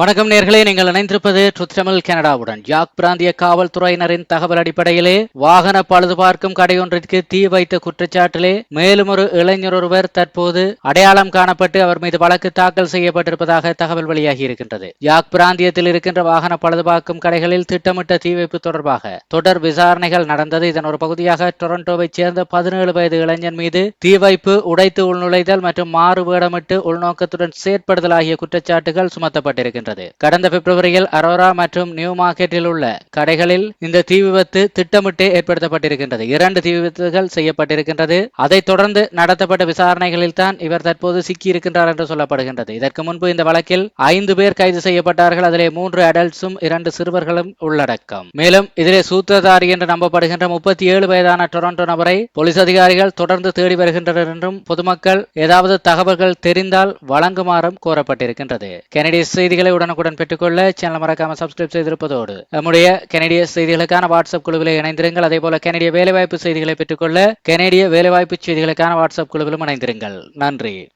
வணக்கம் நேர்களே நீங்கள் இணைந்திருப்பது ட்ருத் தமிழ் கனடாவுடன் ஜாக் பிராந்திய காவல்துறையினரின் தகவல் அடிப்படையிலே வாகன பழுதுபார்க்கும் கடையொன்றிற்கு தீ வைத்த குற்றச்சாட்டிலே மேலும் ஒரு இளைஞர் ஒருவர் தற்போது அடையாளம் காணப்பட்டு அவர் மீது வழக்கு தாக்கல் செய்யப்பட்டிருப்பதாக தகவல் வெளியாகி இருக்கின்றது. ஜாக் பிராந்தியத்தில் இருக்கின்ற வாகன பழுதுபார்க்கும் கடைகளில் திட்டமிட்ட தீ வைப்பு தொடர்பாக தொடர் விசாரணைகள் நடந்தது. இதன் ஒரு பகுதியாக டொரண்டோவைச் சேர்ந்த பதினேழு வயது இளைஞன் மீது தீ வைப்பு உடைத்து உள்நுழைதல் மற்றும் மாறு வேடமிட்டு உள்நோக்கத்துடன் செயற்படுதல் ஆகிய குற்றச்சாட்டுகள் சுமத்தப்பட்டிருக்கின்றன. வருகின்றது கடந்த பிப்ரவரியில் அரோரா மற்றும் நியூ மார்க்கெட்டில் உள்ள கடைகளில் இந்த தீ விபத்து திட்டமிட்டு ஏற்படுத்தப்பட்டிருக்கின்றது. இரண்டு தீ விபத்துகள் செய்யப்பட்டிருக்கின்றது. அதைத் தொடர்ந்து நடத்தப்பட்ட விசாரணைகளில் தான் இவர் தற்போது சிக்கியிருக்கின்றார் என்று சொல்லப்படுகின்றது. இதற்கு முன்பு இந்த வழக்கில் ஐந்து பேர் கைது செய்யப்பட்டார்கள். அதிலே மூன்று அடல்ட்ஸும் இரண்டு சிறுவர்களும் உள்ளடக்கம். மேலும் இதிலே சூத்திரதாரி என்று நம்பப்படுகின்ற முப்பத்தி ஏழு வயதான டொரண்டோ நபரை போலீஸ் அதிகாரிகள் தொடர்ந்து தேடி வருகின்றனர் என்றும் பொதுமக்கள் ஏதாவது தகவல்கள் தெரிந்தால் வழங்குமாறும் கோரப்பட்டிருக்கின்றது. கெனடிய செய்திகளை உடனுக்குடன் பெற்றுக்கொள்ள சேனல் மறக்காம சப்ஸ்கிரைப் செய்திருப்பதோடு. நம்முடைய கனடிய செய்திகளுக்கான வாட்ஸ்அப் குழுவில் இணைந்திருங்கள். அதே போல கனடிய வேலைவாய்ப்பு செய்திகளை பெற்றுக்கொள்ள கனடிய வேலைவாய்ப்பு செய்திகளுக்கான வாட்ஸ்அப் குழுவிலும் இணைந்திருங்கள். நன்றி.